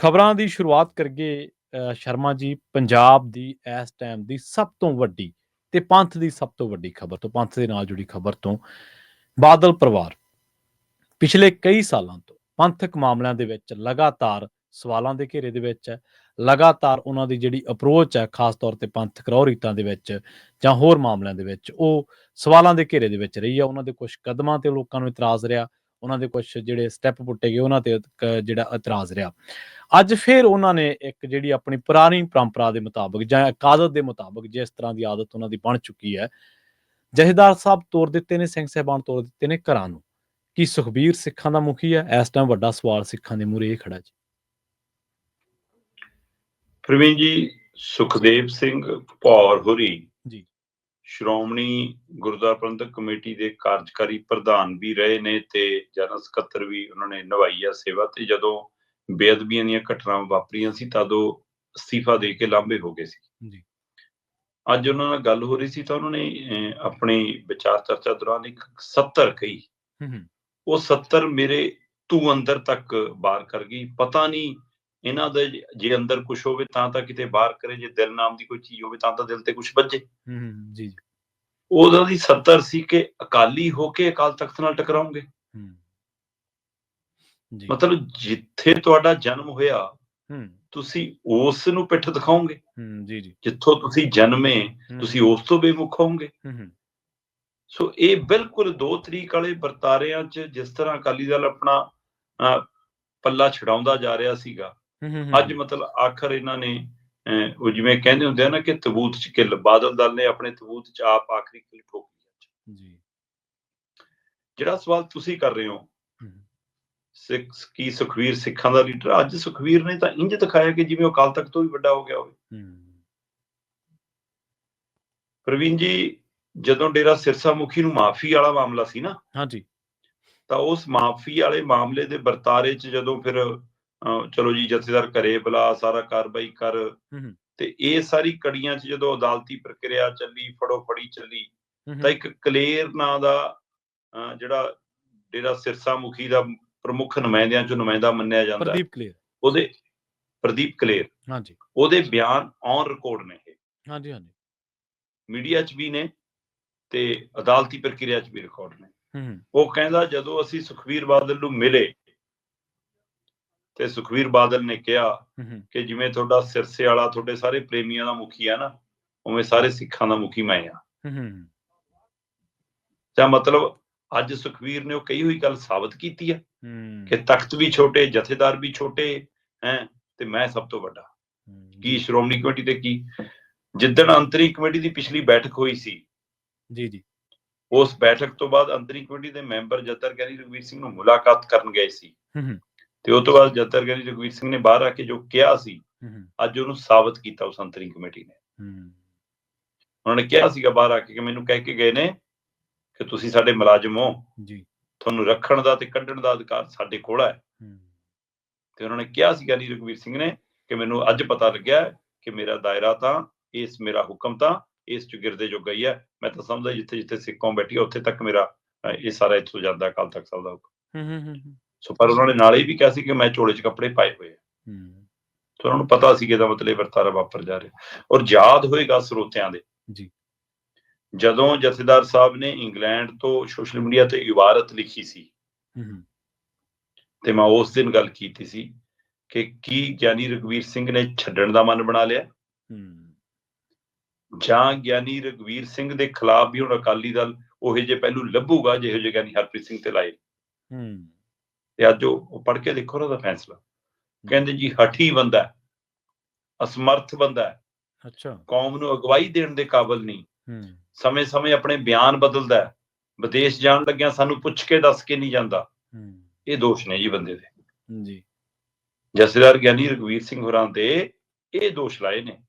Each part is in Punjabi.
ਖਬਰਾਂ ਦੀ ਸ਼ੁਰੂਆਤ ਕਰੀਏ ਸ਼ਰਮਾ ਜੀ, ਪੰਜਾਬ ਦੀ ਇਸ ਟਾਈਮ ਦੀ ਸਭ ਤੋਂ ਵੱਡੀ ਤੇ ਪੰਥ ਦੀ ਸਭ ਤੋਂ ਵੱਡੀ ਖਬਰ ਤੋਂ, ਪੰਥ ਦੇ ਨਾਲ ਜੁੜੀ ਖਬਰ ਤੋਂ, ਬਾਦਲ ਪਰਿਵਾਰ। ਪਿਛਲੇ ਕਈ ਸਾਲਾਂ ਤੋਂ ਪੰਥਕ ਮਾਮਲਿਆਂ ਦੇ ਵਿੱਚ ਲਗਾਤਾਰ ਸਵਾਲਾਂ ਦੇ ਘੇਰੇ ਦੇ ਵਿੱਚ ਹੈ ਲਗਾਤਾਰ ਉਹਨਾਂ ਦੀ ਜਿਹੜੀ ਅਪਰੋਚ ਹੈ, ਖਾਸ ਤੌਰ ਤੇ ਪੰਥਕ ਰਹੁ ਰੀਤਾਂ ਦੇ ਵਿੱਚ ਜਾਂ ਹੋਰ ਮਾਮਲਿਆਂ ਦੇ ਵਿੱਚ, ਉਹ ਸਵਾਲਾਂ ਦੇ ਘੇਰੇ ਦੇ ਵਿੱਚ ਰਹੀ ਹੈ, ਉਹਨਾਂ ਦੇ ਕੁਝ ਕਦਮਾਂ ਤੇ ਲੋਕਾਂ ਨੂੰ ਇਤਰਾਜ਼ ਰਿਹਾ। ਉਹਨਾਂ ਦੇ ਕੁਝ ਜਿਹੜੇ ਸਟੈਪ ਪੁੱਟੇ ਗਏ ਉਹਨਾਂ ਤੇ ਜਿਹੜਾ ਇਤਰਾਜ਼ ਰਿਹਾ। ਅੱਜ ਫਿਰ ਉਹਨਾਂ ਨੇ ਇੱਕ ਜਿਹੜੀ ਆਪਣੀ ਪੁਰਾਣੀ ਪਰੰਪਰਾ ਦੇ ਮੁਤਾਬਕ ਜਾਂ ਇੱਕ ਆਦਤ ਦੇ ਮੁਤਾਬਕ ਜਿਸ ਤਰ੍ਹਾਂ ਦੀ ਆਦਤ ਉਹਨਾਂ ਦੀ ਬਣ ਚੁੱਕੀ ਹੈ ਜਹੇਦਾਰ ਸਾਹਿਬ ਤੋੜ ਦਿੱਤੇ ਨੇ ਸਿੰਘ ਸਾਹਿਬਾਨ ਤੋੜ ਦਿੱਤੇ ਨੇ ਘਰਾਂ ਨੂੰ। ਕੀ ਸੁਖਬੀਰ ਸਿੱਖਾਂ ਦਾ ਮੁਖੀ ਹੈ? ਇਸ ਟਾਈਮ ਵੱਡਾ ਸਵਾਲ ਸਿੱਖਾਂ ਦੇ ਮੂਹਰੇ ਇਹ ਖੜਾ ਜੀ। ਪ੍ਰਵੀਨ ਜੀ ਸੁਖਦੇਵ ਸਿੰਘ ਭੌਰ ਹੋਰੀ ਜੀ। ਸ਼੍ਰੋਮਣੀ ਗੁਰਦੁਆਰਾ ਪ੍ਰਬੰਧਕ ਕਮੇਟੀ ਦੇ ਕਾਰਜਕਾਰੀ ਪ੍ਰਧਾਨ ਵੀ ਰਹੇ ਨੇ ਤੇ ਜਨਰਲ ਸਕੱਤਰ ਵੀ ਉਹਨਾਂ ਨੇ ਨਿਭਾਈ ਆ ਸੇਵਾ ਤੇ ਜਦੋਂ ਬੇਅਦਬੀਆਂ ਦੀਆਂ ਘਟਨਾਵਾਂ ਵਾਪਰੀਆਂ ਸੀ ਤਦੋਂ ਅਸਤੀਫਾ ਦੇ ਕੇ ਲਾਂਭੇ ਹੋ ਗਏ ਸੀ। ਜੀ। ਅੱਜ ਉਹਨਾਂ ਨਾਲ ਗੱਲ ਹੋ ਰਹੀ ਸੀ ਤਾਂ ਉਹਨਾਂ ਨੇ ਆਪਣੀ ਵਿਚਾਰ ਚਰਚਾ ਦੌਰਾਨ ਇੱਕ 70 ਕਹੀ। ਉਹ 70 ਮੇਰੇ ਤੂੰ ਅੰਦਰ ਤੱਕ ਬਾਹਰ ਕਰ ਗਈ। ਪਤਾ ਨਹੀਂ ਇਹਨਾਂ ਦੇ ਜ- ਅੰਦਰ ਕੁਝ ਹੋਵੇ ਤਾਂ ਤਾਂ ਕਿਤੇ ਬਾਹਰ ਕਰੇ ਜੇ ਦਿਲ ਨਾਮ ਦੀ ਕੋਈ ਚੀਜ਼ ਹੋਵੇ ਤਾਂ ਤਾਂ ਦਿਲ ਤੇ ਕੁਝ ਵੱਜੇ। ਹੂੰ ਜੀ ਜੀ। ਉਹਦਾ ਦੀ 70 ਸੀ ਕਿ ਅਕਾਲੀ ਹੋ ਕੇ ਅਕਾਲ ਤਖਤ ਨਾਲ ਟਕਰਾਉਂਗੇ। ਹੂੰ। ਜੀ। ਮਤਲਬ ਜਿੱਥੇ ਤੁਹਾਡਾ ਜਨਮ ਹੋਇਆ ਹੂੰ। ਤੁਸੀਂ ਉਸ ਨੂੰ ਪਿੱਠ ਦਿਖਾਓਗੇ। ਹੂੰ ਜੀ ਜੀ। ਜਿੱਥੋਂ ਤੁਸੀਂ ਜਨਮੇ ਤੁਸੀਂ ਉਸ ਤੋਂ ਬੇਮੁਖ ਹੋਵੋਗੇ। ਹੂੰ ਸੋ ਇਹ ਬਿਲਕੁਲ ਦੋ ਤਰੀਕ ਵਾਲੇ ਵਰਤਾਰਿਆਂ 'ਚ ਜਿਸ ਤਰ੍ਹਾਂ ਅਕਾਲੀ ਦਲ ਆਪਣਾ ਪੱਲਾ ਛਡਾਉਂਦਾ ਜਾ ਰਿਹਾ ਸੀਗਾ ਅੱਜ ਮਤਲਬ ਆਖਰ ਇਹਨਾਂ ਨੇ ਉਹ ਜਿਵੇਂ ਕਹਿੰਦੇ ਹੁੰਦੇ ਆ ਨਾ ਕਿ ਤਬੂਤ 'ਚ ਕਿੱਲ ਬਾਦਲ ਦਲ ਨੇ ਆਪਣੇ ਤਬੂਤ 'ਚ ਆਪ ਆਖਰੀ ਕਿੱਲ ਠੋਕ ਲਈ ਅੱਜ। ਜੀ। ਜਿਹੜਾ ਸਵਾਲ ਤੁਸੀਂ ਕਰ ਰਹੇ ਹੋ ਸਿੱਖ ਕੀ ਸੁਖਵੀਰ ਸਿੱਖਾਂ ਦਾ ਲੀਡਰ? ਅੱਜ ਸੁਖਵੀਰ ਨੇ ਤਾਂ ਇੰਜ ਦਿਖਾਇਆ ਕਿ ਜਿਵੇਂ ਉਹ ਅਕਾਲ ਤਖਤ ਤੋਂ ਵੀ ਵੱਡਾ ਹੋ ਗਿਆ ਹੋਵੇ। ਪ੍ਰਵੀਨ ਜੀ ਜਦੋਂ ਡੇਰਾ ਸਿਰਸਾ ਮੁਖੀ ਨੂੰ ਮਾਫੀ ਵਾਲਾ ਮਾਮਲਾ ਸੀ ਨਾ ਹਾਂਜੀ। ਤਾਂ ਉਸ ਮਾਫੀ ਵਾਲੇ ਮਾਮਲੇ ਦੇ ਵਰਤਾਰੇ 'ਚ ਜਦੋਂ ਫਿਰ ਚਲੋ ਜੀ ਜਥੇਦਾਰ ਘਰੇ ਬੁਲਾ ਸਾਰਾ ਕਾਰਵਾਈ ਕਰ। ਤੇ ਇਹ ਸਾਰੀ ਕੜੀਆਂ 'ਚ ਜਦੋਂ ਅਦਾਲਤੀ ਪ੍ਰਕਿਰਿਆ ਚੱਲੀ ਫੜੋ ਫੜੀ ਚੱਲੀ ਤਾਂ ਇੱਕ ਕਲੇਰ ਨਾਂ ਦਾ ਜਿਹੜਾ ਡੇਰਾ ਸਿਰਸਾ ਮੁਖੀ ਦਾ ਪ੍ਰਮੁੱਖ ਨੁਮਾਇੰਦਿਆਂ 'ਚੋਂ ਨੁਮਾਇੰਦਾ ਮੰਨਿਆ ਜਾਂਦਾ। ਪ੍ਰਦੀਪ ਕਲੀਅਰ ਉਹਦੇ ਪ੍ਰਦੀਪ ਕਲੇਰ। ਹਾਂਜੀ। ਉਹਦੇ ਬਿਆਨ ਔਨ ਰਿਕਾਰਡ ਨੇ ਇਹ। ਹਾਂਜੀ ਹਾਂਜੀ। ਮੀਡੀਆ 'ਚ ਵੀ ਨੇ ਤੇ ਅਦਾਲਤੀ ਪ੍ਰਕਿਰਿਆ 'ਚ ਵੀ ਰਿਕਾਰਡ ਨੇ। ਉਹ ਕਹਿੰਦਾ ਜਦੋਂ ਅਸੀਂ ਸੁਖਵੀਰ ਬਾਦਲ ਨੂੰ ਮਿਲੇ ਤੇ ਸੁਖਵੀਰ ਬਾਦਲ ਨੇ ਕਿਹਾ ਕਿ ਜਿਵੇਂ ਤੁਹਾਡਾ ਸਿਰਸੇ ਵਾਲਾ ਤੁਹਾਡੇ ਸਾਰੇ ਪ੍ਰੇਮੀਆਂ ਦਾ ਮੁਖੀ ਆ ਨਾ ਉਵੇਂ ਸਾਰੇ ਸਿੱਖਾਂ ਦਾ ਮੁਖੀ ਮੈਂ ਆ। ਜਾਂ ਮਤਲਬ ਅੱਜ ਸੁਖਵੀਰ ਨੇ ਉਹ ਕਹੀ ਹੋਈ ਗੱਲ ਸਾਬਤ ਕੀਤੀ ਹੂੰ ਕਿ ਤਖਤ ਵੀ ਛੋਟੇ ਜਥੇਦਾਰ ਵੀ ਛੋਟੇ ਹੈ ਤੇ ਮੈਂ ਸਭ ਤੋਂ ਵੱਡਾ। ਕੀ ਸ਼੍ਰੋਮਣੀ ਕਮੇਟੀ ਤੇ ਕੀ? ਜਿੱਦਣ ਅੰਤਰੀ ਕਮੇਟੀ ਦੀ ਪਿਛਲੀ ਬੈਠਕ ਹੋਈ ਸੀ ਜੀ ਜੀ। ਉਸ ਬੈਠਕ ਤੋਂ ਬਾਅਦ ਅੰਤਰੀ ਕਮੇਟੀ ਦੇ ਮੈਂਬਰ ਜੱਤਰ ਗਿਆਨੀ ਰਘਵੀਰ ਸਿੰਘ ਨੂੰ ਮੁਲਾਕਾਤ ਕਰਨ ਗਏ ਸੀ। ਤੇ ਉਸ ਤੋਂ ਬਾਅਦ ਜੱਤਰ ਗਿਆਨੀ ਰਘਵੀਰ ਸਿੰਘ ਨੇ ਬਾਹਰ ਆ ਕੇ ਜੋ ਕਿਹਾ ਸੀ ਅੱਜ ਉਹਨੂੰ ਸਾਬਤ ਕੀਤਾ ਉਸ ਅੰਤਰੀ ਕਮੇਟੀ ਨੇ। ਉਹਨਾਂ ਨੇ ਕਿਹਾ ਸੀਗਾ ਬਾਹਰ ਆ ਕੇ ਕਿ ਮੈਨੂੰ ਕਹਿ ਕੇ ਗਏ ਨੇ ਕਿ ਤੁਸੀਂ ਸਾਡੇ ਮੁਲਾਜ਼ਮ ਹੋ। ਜੀ। ਤੁਹਾਨੂੰ ਰੱਖਣ ਦਾ ਤੇ ਕੱਢਣ ਦਾ ਅਧਿਕਾਰ ਸਾਡੇ ਕੋਲ ਹੈ। ਤੇ ਉਹਨਾਂ ਨੇ ਕਿਹਾ ਸੀਗਾ ਨੀ ਰਘਵੀਰ ਸਿੰਘ ਨੇ ਕਿ ਮੈਨੂੰ ਅੱਜ ਪਤਾ ਲੱਗਿਆ ਕਿ ਮੇਰਾ ਦਾਇਰਾ ਤਾਂ ਇਸ ਮੇਰਾ ਹੁਕਮ ਤਾਂ ਇਸ ਚੁਗਿਰਦੇ ਜੋ ਗਈ ਹੈ। ਮੈਂ ਤਾਂ ਸਮਝਦਾ ਜਿੱਥੇ ਜਿੱਥੇ ਸਿੱਖੋਂ ਬੈਠੀ ਉੱਥੇ ਤੱਕ ਮੇਰਾ ਇਹ ਸਾਰਾ ਇੱਥੋਂ ਜਾਂਦਾ ਅਕਾਲ ਤਖਤ ਸਾਹਿਬ ਦਾ ਹੁਕਮ। ਹੂੰ ਹੂੰ ਹੂੰ। ਸੋ ਪਰ ਉਹਨਾਂ ਨੇ ਨਾਲੇ ਹੀ ਵੀ ਕਿਹਾ ਸੀ ਕਿ ਮੈਂ ਝੋਲੇ 'ਚ ਕੱਪੜੇ ਪਾਏ ਹੋਏ ਆ। ਹੂੰ। ਸੋ ਉਹਨਾਂ ਨੂੰ ਪਤਾ ਸੀ ਕਿ ਇਹਦਾ ਮਤਲਬ ਵਰਤਾਰਾ ਵਾਪਰ ਜਾ ਰਿਹਾ। ਔਰ ਯਾਦ ਹੋਏਗਾ ਸਰੋਤਿਆਂ ਦੇ। ਜੀ। ਜਦੋਂ ਜਥੇਦਾਰ ਸਾਹਿਬ ਨੇ ਇੰਗਲੈਂਡ ਤੋਂ ਸੋਸ਼ਲ ਮੀਡੀਆ ਤੇ ਇਬਾਰਤ ਲਿਖੀ ਸੀ ਤੇ ਮੈਂ ਉਸ ਦਿਨ ਗੱਲ ਕੀਤੀ ਸੀ ਕਿ ਕੀ ਗਿਆਨੀ ਰਘਵੀਰ ਸਿੰਘ ਨੇ ਛੱਡਣ ਦਾ ਮਨ ਬਣਾ ਲਿਆ? ਹੂੰ। ਜਾਂ ਗਿਆਨੀ ਰਘਵੀਰ ਸਿੰਘ ਦੇ ਖਿਲਾਫ ਵੀ ਹੁਣ ਅਕਾਲੀ ਦਲ ਉਹੇ ਜੇ ਪਹਿਲੂ ਲੱਭੂਗਾ ਜਿਹੋ ਜਿਹੇ ਗਿਆਨੀ ਹਰਪ੍ਰੀਤ ਸਿੰਘ ਤੇ ਲਾਏ ਹੂੰ। ਤੇ ਅੱਜ ਉਹ ਪੜ੍ਹ ਕੇ ਦੇਖੋ ਉਹਨਾਂ ਦਾ ਫੈਸਲਾ। ਕਹਿੰਦੇ ਜੀ ਹਠੀ ਬੰਦਾ ਅਸਮਰਥ ਬੰਦਾ ਹੈ, ਅੱਛਾ। ਕੌਮ ਨੂੰ ਅਗਵਾਈ ਦੇਣ ਦੇ ਕਾਬਿਲ ਨਹੀਂ। ਹੂੰ। ਸਮੇਂ-ਸਮੇਂ ਆਪਣੇ ਬਿਆਨ ਬਦਲਦਾ ਵਿਦੇਸ਼ ਜਾਣ ਲੱਗਿਆ ਸਾਨੂੰ ਪੁੱਛ ਕੇ ਦੱਸ ਕੇ ਨਹੀਂ ਜਾਂਦਾ। ਇਹ ਦੋਸ਼ ਨੇ ਜੀ ਬੰਦੇ ਦੇ। ਜੀ। ਜਥੇਦਾਰ ਗਿਆਨੀ ਰਘਵੀਰ ਸਿੰਘ ਹੋਰਾਂ ਤੇ ਇਹ ਦੋਸ਼ ਲਾਏ ਨੇ।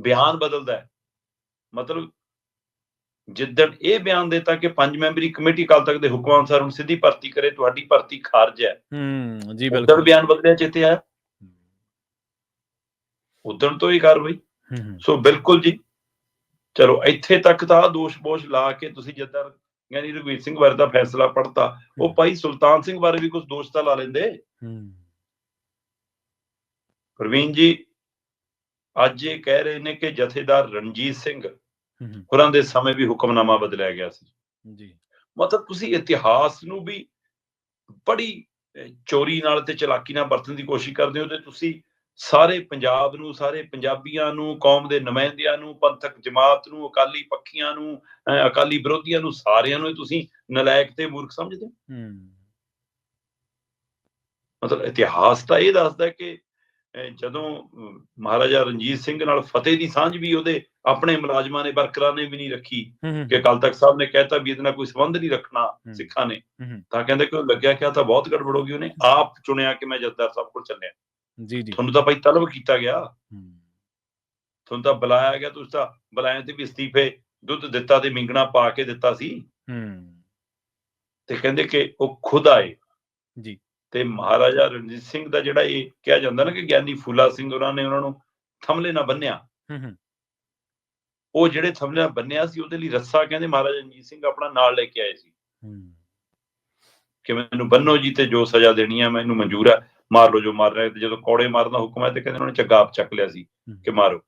ਬਿਆਨ ਬਦਲਦਾ ਮਤਲਬ ਜਿੱਦਣ ਇਹ ਬਿਆਨ ਦਿੱਤਾ ਕਿ ਪੰਜ ਮੈਂਬਰੀ ਕਮੇਟੀ ਕੱਲ ਤੱਕ ਦੇ ਹੁਕਮਾਂ ਅਨੁਸਾਰ ਹੁਣ ਸਿੱਧੀ ਭਰਤੀ ਕਰੇ ਤੁਹਾਡੀ ਭਰਤੀ ਖਾਰਜ ਹੈ। ਹੂੰ ਜੀ ਉਦੋਂ ਬਿਲਕੁਲ ਬਿਆਨ ਬਦਲਿਆ ਚੇਤੇ ਆਇਆ। ਉਦੋਂ ਤੋਂ ਹੀ ਕਾਰਵਾਈ। ਸੋ ਬਿਲਕੁਲ ਜੀ। ਚਲੋ ਇੱਥੇ ਤੱਕ ਤਾਂ ਆਹ ਦੋਸ਼ ਬੋਸ਼ ਲਾ ਕੇ ਤੁਸੀਂ ਜੱਦਰ ਯਾਨੀ ਰਘਵੀਰ ਸਿੰਘ ਬਾਰੇ ਦਾ ਫੈਸਲਾ ਪੜਤਾ ਉਹ ਭਾਈ ਸੁਲਤਾਨ ਸਿੰਘ ਬਾਰੇ ਵੀ ਕੁਝ ਦੋਸ਼ ਤਾਂ ਲਾ ਲੈਂਦੇ। ਹੂੰ। ਪ੍ਰਵੀਨ ਜੀ ਅੱਜ ਇਹ ਕਹਿ ਰਹੇ ਨੇ ਕਿ ਜਥੇਦਾਰ ਰਣਜੀਤ ਸਿੰਘ ਹੋਰਾਂ ਦੇ ਸਮੇਂ ਵੀ ਹੁਕਮਨਾਮਾ ਬਦਲਿਆ ਗਿਆ ਸੀ। ਜੀ। ਮਤਲਬ ਤੁਸੀਂ ਇਤਿਹਾਸ ਨੂੰ ਵੀ ਬੜੀ ਚੋਰੀ ਨਾਲ ਤੇ ਚਲਾਕੀ ਨਾਲ ਵਰਤਣ ਦੀ ਕੋਸ਼ਿਸ਼ ਕਰਦੇ ਹੋ ਤੇ ਤੁਸੀਂ ਸਾਰੇ ਪੰਜਾਬ ਨੂੰ ਸਾਰੇ ਪੰਜਾਬੀਆਂ ਨੂੰ ਕੌਮ ਦੇ ਨੁਮਾਇੰਦਿਆਂ ਨੂੰ ਪੰਥਕ ਜਮਾਤ ਨੂੰ ਅਕਾਲੀ ਪੱਖੀਆਂ ਨੂੰ ਅਕਾਲੀ ਵਿਰੋਧੀਆਂ ਨੂੰ ਸਾਰਿਆਂ ਨੂੰ ਤੁਸੀਂ ਨਲਾਇਕ ਤੇ ਮੂਰਖ ਸਮਝਦੇ ਹੋ? ਹੂੰ। ਮਤਲਬ ਇਤਿਹਾਸ ਤਾਂ ਇਹ ਦੱਸਦਾ ਕਿ ਜਦੋਂ ਮਹਾਰਾਜਾ ਰਣਜੀਤ ਸਿੰਘ ਨਾਲ ਫਤਿਹ ਦੀ ਸਾਂਝ ਵੀ ਉਹਦੇ ਆਪਣੇ ਮੁਲਾਜ਼ਮਾਂ ਨੇ ਵਰਕਰਾਂ ਨੇ ਵੀ ਨਹੀਂ ਰੱਖੀ ਕਿ ਅਕਾਲ ਤਖਤ ਸਾਹਿਬ ਨੇ ਕਹਿਤਾ ਵੀ ਇਹਦੇ ਨਾਲ ਕੋਈ ਸੰਬੰਧ ਨਹੀਂ ਰੱਖਣਾ। ਸਿੱਖਾਂ ਨੇ। ਤਾਂ ਕਹਿੰਦੇ ਕਿ ਉਹ ਲੱਗਿਆ ਕਿ ਆਹ ਤਾਂ ਬਹੁਤ ਗੜਬੜ ਹੋ ਗਈ ਉਹਨੇ ਆਪ ਚੁਣਿਆ ਕਿ ਮੈਂ ਜੱਦਾਰ ਸਾਹਿਬ ਕੋਲ ਚੱਲਿਆ। ਜੀ ਜੀ। ਤੁਹਾਨੂੰ ਤਾਂ ਭਾਈ ਤਲਬ ਕੀਤਾ ਗਿਆ। ਤੁਹਾਨੂੰ ਤਾਂ ਬੁਲਾਇਆ ਗਿਆ ਤੁਸੀਂ ਤਾਂ ਬੁਲਾਇਆ ਤੇ ਵੀ ਅਸਤੀਫੇ ਦੁੱਧ ਦਿੱਤਾ ਤੇ ਮਿੰਗਣਾ ਪਾ ਕੇ ਦਿੱਤਾ ਸੀ। ਹੂੰ। ਤੇ ਕਹਿੰਦੇ ਕਿ ਉਹ ਖੁਦ ਆਏ। ਜੀ। ਤੇ ਮਹਾਰਾਜਾ ਰਣਜੀਤ ਸਿੰਘ ਦਾ ਜਿਹੜਾ ਇਹ ਕਿਹਾ ਜਾਂਦਾ ਨਾ ਕਿ ਗਿਆਨੀ ਫੂਲਾ ਸਿੰਘ ਉਹਨਾਂ ਨੇ ਉਹਨਾਂ ਨੂੰ ਥੰਮਲੇ ਨਾਲ ਬੰਨਿਆ। ਹੂੰ ਹੂੰ। ਉਹ ਜਿਹੜੇ ਥੰਮਲੇ ਨਾਲ ਬੰਨਿਆ ਸੀ ਉਹਦੇ ਲਈ ਰੱਸਾ ਕਹਿੰਦੇ ਮਹਾਰਾਜਾ ਰਣਜੀਤ ਸਿੰਘ ਆਪਣਾ ਨਾਲ ਲੈ ਕੇ ਆਏ ਸੀ। ਹੂੰ। ਕਿ ਮੈਨੂੰ ਬੰਨੋ ਜੀ ਤੇ ਜੋ ਸਜ਼ਾ ਦੇਣੀ ਹੈ ਮੈਨੂੰ ਮਨਜ਼ੂਰ ਹੈ ਮਾਰ ਲਓ ਜੋ ਮਾਰ ਰਿਹਾ ਤੇ ਜਦੋਂ ਕੌੜੇ ਮਾਰਨ ਦਾ ਹੁਕਮ ਹੈ ਤੇ ਕਹਿੰਦੇ ਉਹਨਾਂ ਨੇ ਝੱਗਾ ਆਪ ਚੱਕ ਲਿਆ ਸੀ ਕਿ ਮਾਰੋ।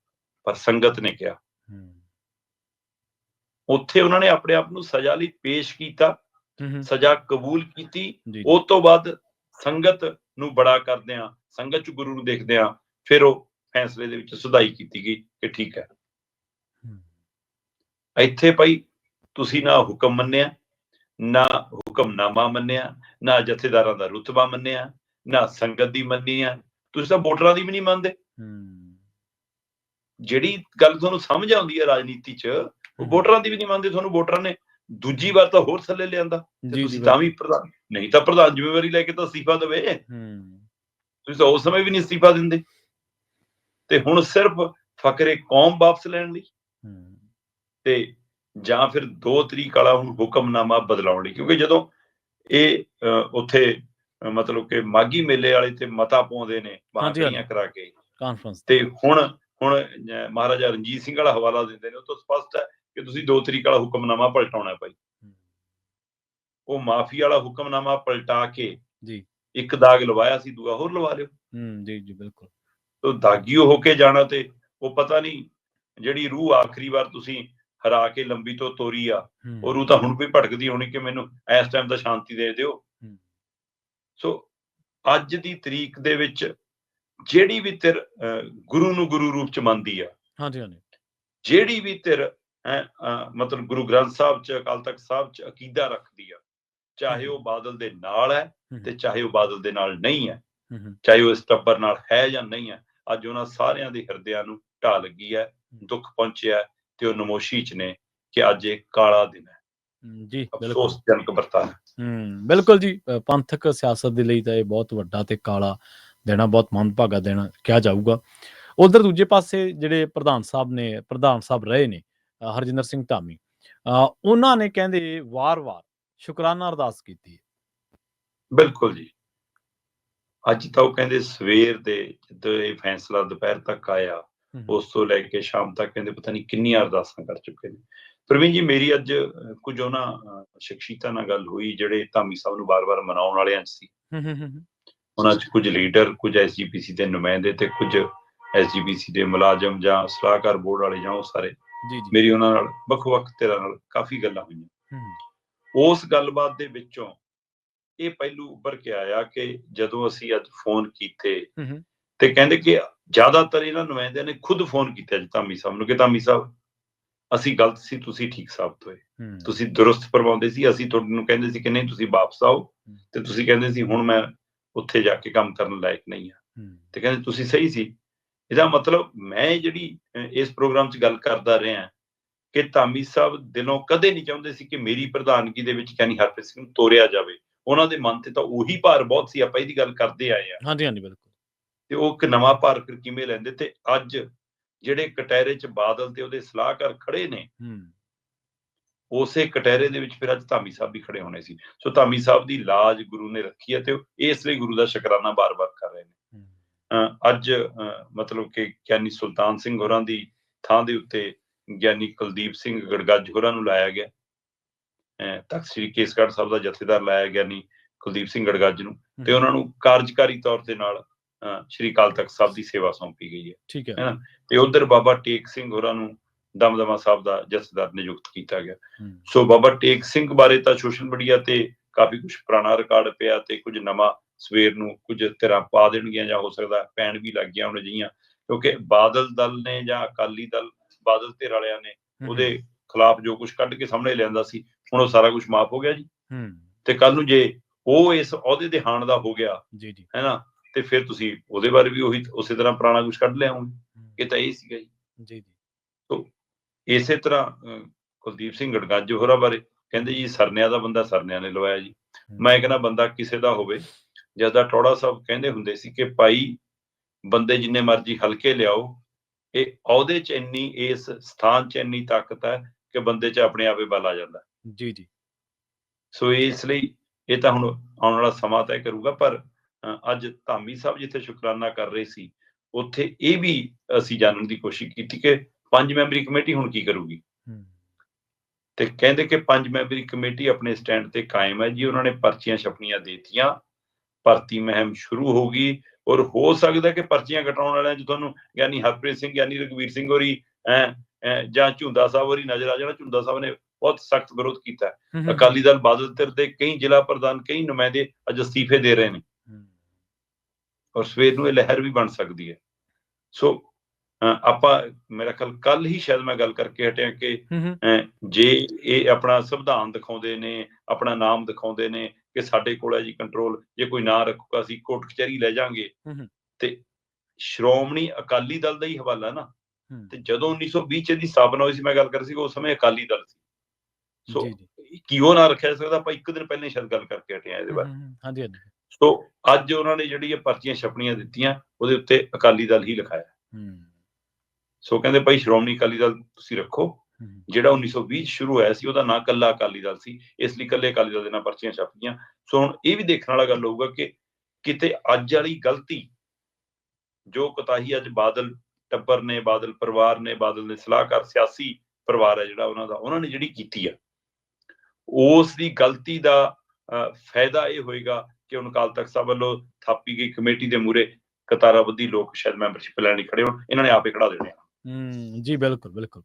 ਪਰ ਸੰਗਤ ਨੇ ਕਿਹਾ। ਹੂੰ। ਉੱਥੇ ਉਹਨਾਂ ਨੇ ਆਪਣੇ ਆਪ ਨੂੰ ਸਜ਼ਾ ਲਈ ਪੇਸ਼ ਕੀਤਾ ਹੂੰ ਹੂੰ, ਸਜ਼ਾ ਕਬੂਲ ਕੀਤੀ। ਉਸ ਤੋਂ ਬਾਅਦ ਸੰਗਤ ਨੂੰ ਬੜਾ ਕਰਦੇ ਆ ਸੰਗਤ ਚ ਗੁਰੂ ਨੂੰ ਦੇਖਦੇ ਆ ਫਿਰ ਉਹ ਫੈਸਲੇ ਦੇ ਵਿੱਚ ਸੁਧਾਈ ਕੀਤੀ ਗਈ ਕਿ ਠੀਕ ਹੈ। ਇੱਥੇ ਭਾਈ ਤੁਸੀਂ ਨਾ ਹੁਕਮ ਮੰਨਿਆ ਨਾ ਹੁਕਮਨਾਮਾ ਮੰਨਿਆ ਨਾ ਜਥੇਦਾਰਾਂ ਦਾ ਰੁਤਬਾ ਮੰਨਿਆ ਨਾ ਸੰਗਤ ਦੀ ਮੰਨੀ ਆ। ਤੁਸੀਂ ਤਾਂ ਵੋਟਰਾਂ ਦੀ ਵੀ ਨਹੀਂ ਮੰਨਦੇ। ਜਿਹੜੀ ਗੱਲ ਤੁਹਾਨੂੰ ਸਮਝ ਆਉਂਦੀ ਹੈ ਰਾਜਨੀਤੀ 'ਚ ਉਹ। ਵੋਟਰਾਂ ਦੀ ਵੀ ਨਹੀਂ ਮੰਨਦੇ ਤੁਹਾਨੂੰ ਵੋਟਰਾਂ ਨੇ ਦੂਜੀ ਵਾਰ ਤਾਂ ਹੋਰ ਥੱਲੇ ਲਿਆਂਦਾ ਤੇ ਤੁਸੀਂ ਤਾਂ ਵੀ ਪ੍ਰਧਾਨ ਨਹੀਂ ਤਾਂ ਪ੍ਰਧਾਨ ਜ਼ਿੰਮੇਵਾਰੀ ਲੈ ਕੇ ਤਾਂ ਅਸਤੀਫਾ ਦੇਵੇ। ਹੂੰ। ਤੁਸੀਂ ਤਾਂ ਉਸ ਸਮੇਂ ਵੀ ਨਹੀਂ ਅਸਤੀਫਾ ਦਿੰਦੇ। ਤੇ ਹੁਣ ਸਿਰਫ ਫਕਰੇ ਕੌਮ ਵਾਪਸ ਲੈਣ ਲਈ ਹੂੰ। ਤੇ ਜਾਂ ਫਿਰ ਦੋ ਤਰੀਕ ਵਾਲਾ ਹੁਣ ਹੁਕਮਨਾਮਾ ਬਦਲਾਉਣ ਲਈ। ਕਿਉਂਕਿ ਜਦੋਂ ਇਹ ਉੱਥੇ ਮਤਲਬ ਕਿ ਮਾਗੀ ਮੇਲੇ ਵਾਲੇ ਤੇ ਮਤਾ ਪਾਉਂਦੇ ਨੇ ਬਾਹਰੀਆਂ ਕਰਾ ਕੇ। ਕਾਨਫਰੰਸ ਤੇ। ਹੁਣ ਹੁਣ ਮਹਾਰਾਜਾ ਰਣਜੀਤ ਸਿੰਘ ਵਾਲਾ ਹਵਾਲਾ ਦਿੰਦੇ ਨੇ ਉਹ ਤੋਂ ਸਪਸ਼ਟ ਹੈ ਕਿ ਤੁਸੀਂ ਦੋ ਤਰੀਕ ਵਾਲਾ ਹੁਕਮਨਾਮਾ ਪਲਟਾਉਣਾ ਹੈ ਭਾਈ। ਉਹ ਮਾਫੀ ਵਾਲਾ ਹੁਕਮਨਾਮਾ ਪਲਟਾ ਕੇ ਜੀ। ਇੱਕ ਦਾਗ ਲਵਾਇਆ ਸੀ ਦੂਆ ਹੋਰ ਲਵਾ ਲਿਓ। ਹੂੰ ਜੀ ਜੀ ਬਿਲਕੁਲ। ਤੋ ਦਾਗੀਓ ਹੋ ਕੇ ਜਾਣਾ ਤੇ ਉਹ ਪਤਾ ਨਹੀਂ ਜਿਹੜੀ ਰੂਹ ਆਖਰੀ ਵਾਰ ਤੁਸੀਂ ਹਰਾ ਕੇ ਲੰਬੀ ਤੋਂ ਤੋਰੀ ਆ ਉਹ ਰੂਹ ਤਾਂ ਹੁਣ ਵੀ ਭਟਕਦੀ ਹੋਣੀ ਕਿ ਮੈਨੂੰ ਇਸ ਟਾਈਮ ਦਾ ਸ਼ਾਂਤੀ ਦੇ ਦਿਓ। ਸੋ ਅੱਜ ਦੀ ਤਰੀਕ ਦੇ ਵਿੱਚ ਜਿਹੜੀ ਵੀ ਧਿਰ ਅਹ, ਗੁਰੂ ਨੂੰ ਗੁਰੂ ਰੂਪ ਚ ਮੰਨਦੀ ਆ ਹਾਂਜੀ ਹਾਂਜੀ। ਜਿਹੜੀ ਵੀ ਧਿਰ ਹੈਂ, ਮਤਲਬ ਗੁਰੂ ਗ੍ਰੰਥ ਸਾਹਿਬ ਚ ਅਕਾਲ ਤਖਤ ਸਾਹਿਬ ਚ ਅਕੀਦਾ ਰੱਖਦੀ ਆ। ਚਾਹੇ ਉਹ ਬਾਦਲ ਦੇ ਨਾਲ ਹੈ ਤੇ ਚਾਹੇ ਉਹ ਬਾਦਲ ਦੇ ਨਾਲ ਨਹੀਂ ਹੈ ਚਾਹੇ ਉਹ ਇਸ ਟੱਬਰ ਨਾਲ ਹੈ ਜਾਂ ਨਹੀਂ ਹੈ ਅੱਜ ਉਹਨਾਂ ਸਾਰਿਆਂ ਦੇ ਹਿਰਦਿਆਂ ਨੂੰ ਢਾਹ ਲੱਗੀ ਹੈ ਦੁੱਖ ਪਹੁੰਚਿਆ ਤੇ ਉਹ ਨਮੋਸ਼ੀ ਚ ਨੇ ਕਿ ਅੱਜ ਇਹ ਕਾਲਾ ਦਿਨ ਹੈ। ਜੀ ਬਿਲਕੁਲ। ਅਫਸੋਸਜਨਕ ਵਰਤਾਰਾ ਹੈ। ਬਿਲਕੁਲ ਜੀ ਪੰਥਕ ਸਿਆਸਤ ਦੇ ਲਈ ਤਾਂ ਇਹ ਬਹੁਤ ਵੱਡਾ ਤੇ ਕਾਲਾ ਦੇਣਾ ਬਹੁਤ ਮੰਦਭਾਗਾ ਦੇਣਾ ਕਿਹਾ ਜਾਊਗਾ। ਉਧਰ ਦੂਜੇ ਪਾਸੇ ਜਿਹੜੇ ਪ੍ਰਧਾਨ ਸਾਹਿਬ ਨੇ ਪ੍ਰਧਾਨ ਸਾਹਿਬ ਰਹੇ ਨੇ ਹਰਜਿੰਦਰ ਸਿੰਘ ਧਾਮੀ। ਉਹਨਾਂ ਨੇ ਕਹਿੰਦੇ ਵਾਰ-ਵਾਰ ਸ਼ੁਕਰਾਨਾ ਅਰਦਾਸ ਕੀਤੀ ਬਿਲਕੁਲ ਜੀ। ਅੱਜ ਤਾਂ ਉਹ ਕਹਿੰਦੇ ਸਵੇਰ ਦੇ ਜਦੋਂ ਇਹ ਫੈਸਲਾ ਦੁਪਹਿਰ ਤੱਕ ਆਇਆ ਉਸ ਤੋਂ ਲੈ ਕੇ ਸ਼ਾਮ ਤੱਕ ਕਹਿੰਦੇ ਪਤਾ ਨਹੀਂ ਕਿੰਨੀਆਂ ਅਰਦਾਸਾਂ ਕਰ ਚੁੱਕੇ ਨੇ। ਪ੍ਰਵੀਨ ਜੀ ਮੇਰੀ ਅੱਜ ਕੁਝ ਉਹਨਾਂ ਸ਼ਖਸੀਅਤਾਂ ਨਾਲ ਗੱਲ ਹੋਈ ਜਿਹੜੇ ਧਾਮੀ ਸਾਹਿਬ ਨੂੰ ਬਾਰ-ਬਾਰ ਮਨਾਉਣ ਵਾਲਿਆਂ 'ਚ ਸੀ। ਹੂੰ, ਹੂੰ, ਹੂੰ, ਹੂੰ, ਉਹਨਾਂ 'ਚ ਕੁਝ ਲੀਡਰ ਕੁਝ ਐਸਜੀਪੀਸੀ ਦੇ ਨੁਮਾਇੰਦੇ ਤੇ ਕੁਝ ਐਸਜੀਪੀਸੀ ਦੇ ਮੁਲਾਜ਼ਮ ਜਾਂ ਸਲਾਹਕਾਰ ਬੋਰਡ ਵਾਲੇ ਜਾਂ ਉਹ ਸਾਰੇ। ਜੀ ਜੀ। ਮੇਰੀ ਉਹਨਾਂ ਨਾਲ ਵੱਖ-ਵੱਖ ਤਰ੍ਹਾਂ ਨਾਲ ਕਾਫੀ ਗੱਲਾਂ ਹੋਈਆਂ। ਹੂੰ, ਉਸ ਗੱਲਬਾਤ ਦੇ ਵਿੱਚੋਂ ਇਹ ਪਹਿਲੂ ਉੱਭਰ ਕੇ ਆਇਆ ਕਿ ਜਦੋਂ ਅਸੀਂ ਅੱਜ ਫੋਨ ਕੀਤੇ ਤੇ ਕਹਿੰਦੇ ਕਿ ਜ਼ਿਆਦਾਤਰ ਇਹਨਾਂ ਨੁਮਾਇੰਦਿਆਂ ਨੇ ਖੁਦ ਫੋਨ ਕੀਤਾ ਜੀ ਧਾਮੀ ਸਾਹਿਬ ਨੂੰ ਕਿ ਧਾਮੀ ਸਾਹਿਬ ਅਸੀਂ ਗਲਤ ਸੀ ਤੁਸੀਂ ਠੀਕ ਸਾਬਤ ਹੋਏ। ਤੁਸੀਂ ਦਰੁਸਤ ਫਰਮਾਉਂਦੇ ਸੀ ਅਸੀਂ ਤੁਹਾਨੂੰ ਕਹਿੰਦੇ ਸੀ ਕਿ ਨਹੀਂ ਤੁਸੀਂ ਵਾਪਸ ਆਓ। ਤੇ ਤੁਸੀਂ ਕਹਿੰਦੇ ਸੀ ਹੁਣ ਮੈਂ ਉੱਥੇ ਜਾ ਕੇ ਕੰਮ ਕਰਨ ਲਾਇਕ ਨਹੀਂ ਹੂੰ, ਤੇ ਕਹਿੰਦੇ ਤੁਸੀਂ ਸਹੀ ਸੀ। ਇਹਦਾ ਮਤਲਬ ਮੈਂ ਜਿਹੜੀ ਇਸ ਪ੍ਰੋਗਰਾਮ 'ਚ ਗੱਲ ਕਰਦਾ ਰਿਹਾ ਕਿ ਧਾਮੀ ਸਾਹਿਬ ਦਿਲੋਂ ਕਦੇ ਨਹੀਂ ਚਾਹੁੰਦੇ ਸੀ ਕਿ ਮੇਰੀ ਪ੍ਰਧਾਨਗੀ ਦੇ ਵਿੱਚ ਯਾਨੀ ਹਰਪ੍ਰੀਤ ਸਿੰਘ ਨੂੰ ਤੋਰਿਆ ਜਾਵੇ। ਉਹਨਾਂ ਦੇ ਮਨ ਤੇ ਤਾਂ ਉਹੀ ਭਾਰ ਬਹੁਤ ਸੀ ਆਪਾਂ ਇਹਦੀ ਗੱਲ ਕਰਦੇ ਆਏ ਆ ਹਾਂਜੀ ਹਾਂਜੀ ਬਿਲਕੁਲ। ਤੇ ਉਹ ਇੱਕ ਨਵਾਂ ਭਾਰ ਫਿਰ ਕਿਵੇਂ ਲੈਂਦੇ? ਤੇ ਅੱਜ ਜਿਹੜੇ ਕਟਹਿਰੇ 'ਚ ਬਾਦਲ ਤੇ ਉਹਦੇ ਸਲਾਹਕਾਰ ਖੜੇ ਨੇ ਹੂੰ। ਉਸੇ ਕਟਹਿਰੇ ਦੇ ਵਿੱਚ ਫਿਰ ਅੱਜ ਧਾਮੀ ਸਾਹਿਬ ਵੀ ਖੜੇ ਹੋਣੇ ਸੀ। ਸੋ ਧਾਮੀ ਸਾਹਿਬ ਦੀ ਲਾਜ ਗੁਰੂ ਨੇ ਰੱਖੀ ਹੈ ਤੇ ਇਸ ਲਈ ਗੁਰੂ ਦਾ ਸ਼ੁਕਰਾਨਾ ਬਾਰ-ਬਾਰ ਕਰ ਰਹੇ ਨੇ। ਅੱਜ ਮਤਲਬ ਕਿ ਗਿਆਨੀ ਸੁਲਤਾਨ ਸਿੰਘ ਹੋਰਾਂ ਦੀ ਥਾਂ ਦੇ ਉੱਤੇ ਗਿਆਨੀ ਕੁਲਦੀਪ ਸਿੰਘ ਗੜਗੱਜ ਹੋਰਾਂ ਨੂੰ ਲਾਇਆ ਗਿਆ। ਤਖਤ ਸ੍ਰੀ ਕੇਸਗੜ੍ਹ ਸਾਹਿਬ ਦਾ ਜਥੇਦਾਰ ਲਾਇਆ ਗਿਆਨੀ ਕੁਲਦੀਪ ਸਿੰਘ ਗੜਗੱਜ ਨੂੰ ਤੇ ਉਹਨਾਂ ਨੂੰ ਕਾਰਜਕਾਰੀ ਤੌਰ ਤੇ ਨਾਲ ਸ਼੍ਰੀ ਅਕਾਲ ਤਖਤ ਸਾਹਿਬ ਦੀ ਸੇਵਾ ਸੌਂਪੀ ਗਈ ਹੈ। ਠੀਕ ਹੈ। ਹੈ। ਤੇ ਉਧਰ ਬਾਬਾ ਟੇਕ ਸਿੰਘ ਹੋਰਾਂ ਨੂੰ ਦਮਦਮਾ ਸਾਹਿਬ ਦਾ ਜਥੇਦਾਰ ਨਿਯੁਕਤ ਕੀਤਾ ਗਿਆ। ਸੋ ਬਾਬਾ ਟੇਕ ਸਿੰਘ ਬਾਰੇ ਤਾਂ ਸੋਸ਼ਲ ਮੀਡੀਆ ਤੇ ਕਾਫੀ ਕੁਝ ਪੁਰਾਣਾ ਰਿਕਾਰਡ ਪਿਆ ਤੇ ਕੁਝ ਨਵਾਂ ਸਵੇਰ ਨੂੰ ਕੁਝ ਤਰ੍ਹਾਂ ਪਾ ਦੇਣਗੀਆਂ ਜਾਂ ਹੋ ਸਕਦਾ ਪੈਣ ਵੀ ਲੱਗ ਗਿਆ ਹੁਣ ਜਿਹੀਆਂ। ਕਿਉਂਕਿ ਬਾਦਲ ਦਲ ਨੇ ਜਾਂ ਅਕਾਲੀ ਦਲ ਬਾਦਲ ਧਿਰ ਵਾਲਿਆਂ ਨੇ ਉਹਦੇ ਖਿਲਾਫ ਜੋ ਕੁਝ ਕੱਢ ਕੇ ਸਾਹਮਣੇ ਲਿਆਂਦਾ ਸੀ ਹੁਣ ਉਹ ਸਾਰਾ ਕੁਝ ਮਾਫ ਹੋ ਗਿਆ ਜੀ। ਹੂੰ। ਤੇ ਕੱਲ ਨੂੰ ਜੇ ਉਹ ਇਸ ਅਹੁਦੇ ਦੇ ਹਾਣ ਦਾ ਹੋ ਗਿਆ ਜੀ ਜੀ। ਹੈਨਾ ਤੇ ਫਿਰ ਤੁਸੀਂ ਉਹਦੇ ਬਾਰੇ ਵੀ ਉਹੀ ਉਸੇ ਤਰ੍ਹਾਂ ਪੁਰਾਣਾ ਕੁਝ ਕੱਢ ਲਿਆਉਂਗੇ ਇਹ ਤਾਂ ਇਹ ਸੀਗਾ ਜੀ। ਜੀ ਜੀ। ਇਸੇ ਤਰ੍ਹਾਂ ਕੁਲਦੀਪ ਸਿੰਘ ਗੜਗੱਜ ਹੋਰਾਂ ਬਾਰੇ ਕਹਿੰਦੇ ਜੀ ਸਰਨਿਆਂ ਦਾ ਬੰਦਾ ਸਰਨਿਆਂ ਨੇ ਲਵਾਇਆ ਜੀ। ਮੈਂ ਕਹਿੰਦਾ ਬੰਦਾ ਕਿਸੇ ਦਾ ਹੋਵੇ ਜਦਾ ਟੋੜਾ ਸਾਹਿਬ ਕਹਿੰਦੇ ਹੁੰਦੇ ਸੀ ਕਿ ਭਾਈ ਬੰਦੇ ਜਿੰਨੇ ਮਰਜ਼ੀ ਹਲਕੇ ਲਿਆਓ ਇਹ ਅਹੁਦੇ 'ਚ ਇੰਨੀ ਇਸ ਸਥਾਨ 'ਚ ਇੰਨੀ ਤਾਕਤ ਹੈ ਕਿ ਬੰਦੇ 'ਚ ਆਪਣੇ ਆਪੇ ਬਲ ਆ ਜਾਂਦਾ ਜੀ ਜੀ। ਸੋ ਇਸ ਲਈ ਇਹ ਤਾਂ ਹੁਣ ਆਉਣ ਵਾਲਾ ਸਮਾਂ ਤੈਅ ਕਰੂਗਾ ਪਰ ਅੱਜ ਧਾਮੀ ਸਾਹਿਬ ਜਿੱਥੇ ਸ਼ੁਕਰਾਨਾ ਕਰ ਰਹੇ ਸੀ ਉੱਥੇ ਇਹ ਵੀ ਅਸੀਂ ਜਾਣਨ ਦੀ ਕੋਸ਼ਿਸ਼ ਕੀਤੀ ਕਿ ਪੰਜ ਮੈਂਬਰੀ ਕਮੇਟੀ ਹੁਣ ਕੀ ਕਰੂਗੀ। ਤੇ ਕਹਿੰਦੇ ਕਿ ਪੰਜ ਮੈਂਬਰੀ ਕਮੇਟੀ ਆਪਣੇ ਸਟੈਂਡ ਤੇ ਕਾਇਮ ਹੈ ਜੀ ਉਹਨਾਂ ਨੇ ਪਰਚੀਆਂ ਛਪਣੀਆਂ ਦੇਤੀਆਂ। ਭਰਤੀ ਮਹਿਮ ਸ਼ੁਰੂ ਹੋ ਗਈ ਔਰ ਹੋ ਸਕਦਾ ਕਿ ਪਰਚੀਆਂ ਕਟਾਉਣ ਵਾਲਿਆਂ 'ਚ ਤੁਹਾਨੂੰ ਯਾਨੀ ਹਰਪ੍ਰੀਤ ਸਿੰਘ ਯਾਨੀ ਰਘਵੀਰ ਸਿੰਘ ਹੋਰੀ ਜਾਂ ਝੁੰਦਾ ਸਾਹਿਬ ਹੋਰੀ ਨਜ਼ਰ ਆ ਜਾਣਾ ਝੁੰਦਾ ਸਾਹਿਬ ਨੇ ਬਹੁਤ ਸਖਤ ਵਿਰੋਧ ਕੀਤਾ। ਅਕਾਲੀ ਦਲ ਬਾਦਲ ਧਿਰ ਦੇ ਕਈ ਜ਼ਿਲ੍ਹਾ ਪ੍ਰਧਾਨ ਕਈ ਨੁਮਾਇੰਦੇ ਅੱਜ ਅਸਤੀਫੇ ਦੇ ਰਹੇ ਨੇ। ਔਰ ਸਵੇਰ ਨੂੰ ਇਹ ਲਹਿਰ ਵੀ ਬਣ ਸਕਦੀ ਹੈ। ਸੋ ਆਪਾਂ ਮੇਰਾ ਖਿਆਲ ਕੱਲ ਹੀ ਸ਼ਾਇਦ ਮੈਂ ਗੱਲ ਕਰਕੇ ਹਟਿਆ ਕਿ ਜੇ ਇਹ ਆਪਣਾ ਸੰਵਿਧਾਨ ਦਿਖਾਉਂਦੇ ਨੇ ਆਪਣਾ ਨਾਮ ਦਿਖਾਉਂਦੇ ਨੇ ਕਿ ਸਾਡੇ ਕੋਲ ਹੈ ਜੀ ਕੰਟਰੋਲ ਜੇ ਕੋਈ ਨਾ ਰੱਖੂਗਾ ਅਸੀਂ ਕੋਰਟ ਕਚਹਿਰੀ ਲੈ ਜਾਾਂਗੇ। ਤੇ ਸ਼੍ਰੋਮਣੀ ਅਕਾਲੀ ਦਲ ਦਾ ਹੀ ਹਵਾਲਾ ਨਾ। ਤੇ ਜਦੋਂ 1920 ਚ ਇਹਦੀ ਸਥਾਪਨਾ ਹੋਈ ਸੀ ਮੈਂ ਗੱਲ ਕਰ ਸੀ ਉਸ ਸਮੇਂ ਅਕਾਲੀ ਦਲ ਸੀ। ਸੋ ਕਿਉਂ ਨਾ ਰੱਖਿਆ ਸਕਦਾ ਆਪਾਂ ਇੱਕ ਦਿਨ ਪਹਿਲਾਂ ਸ਼ਾਇਦ ਗੱਲ ਕਰਕੇ ਹਟੇ ਆ ਇਹਦੇ ਬਾਰੇ। ਹਾਂਜੀ ਹਾਂਜੀ। ਸੋ ਅੱਜ ਉਹਨਾਂ ਨੇ ਜਿਹੜੀ ਇਹ ਪਰਚੀਆਂ ਛਪਣੀਆਂ ਦਿੱਤੀਆਂ ਉਹਦੇ ਉੱਤੇ ਅਕਾਲੀ ਦਲ ਹੀ ਲਿਖਾਇਆ। ਹੂੰ, ਸੋ ਕਹਿੰਦੇ ਭਾਈ ਸ਼੍ਰੋਮਣੀ ਅਕਾਲੀ ਦਲ ਤੁਸੀਂ ਰੱਖੋ। ਜਿਹੜਾ 1920 ਚ ਸ਼ੁਰੂ ਹੋਇਆ ਸੀ, ਉਹਦਾ ਨਾਂ ਕੱਲਾ ਅਕਾਲੀ ਦਲ ਸੀ, ਇਸ ਲਈ ਕੱਲੇ ਅਕਾਲੀ ਦਲ ਦੇ ਨਾਲ ਪਰਚੀਆਂ ਛਪਦੀਆਂ ਸੋ ਹੁਣ ਇਹ ਵੀ ਦੇਖਣ ਵਾਲਾ ਗੱਲ ਹੋਊਗਾ ਕਿ ਕਿਤੇ ਅੱਜ ਵਾਲੀ ਗਲਤੀ ਜੋ ਕੋਤਾਹੀ ਅੱਜ ਬਾਦਲ ਟੱਬਰ ਨੇ, ਬਾਦਲ ਪਰਿਵਾਰ ਨੇ, ਬਾਦਲ ਦੇ ਸਲਾਹਕਾਰ ਸਿਆਸੀ ਪਰਿਵਾਰ ਹੈ ਜਿਹੜਾ ਉਹਨਾਂ ਦਾ, ਉਹਨਾਂ ਨੇ ਜਿਹੜੀ ਕੀਤੀ ਆ, ਉਸ ਦੀ ਗਲਤੀ ਦਾ ਫਾਇਦਾ ਇਹ ਹੋਏਗਾ ਕਿ ਹੁਣ ਅਕਾਲ ਤਖਤ ਸਾਹਿਬ ਵੱਲੋਂ ਥਾਪੀ ਗਈ ਕਮੇਟੀ ਦੇ ਮੂਰੇ ਕਤਾਰਾਬੱਧੀ ਲੋਕ ਸ਼ਾਇਦ ਮੈਂਬਰਸ਼ਿਪ ਲੈਣ ਲਈ ਖੜੇ ਹੋਣ, ਇਹਨਾਂ ਨੇ ਆਪੇ ਖੜਾ ਦੇਣੇ। ਆ ਹੂੰ, ਜੀ ਬਿਲਕੁਲ ਬਿਲਕੁਲ।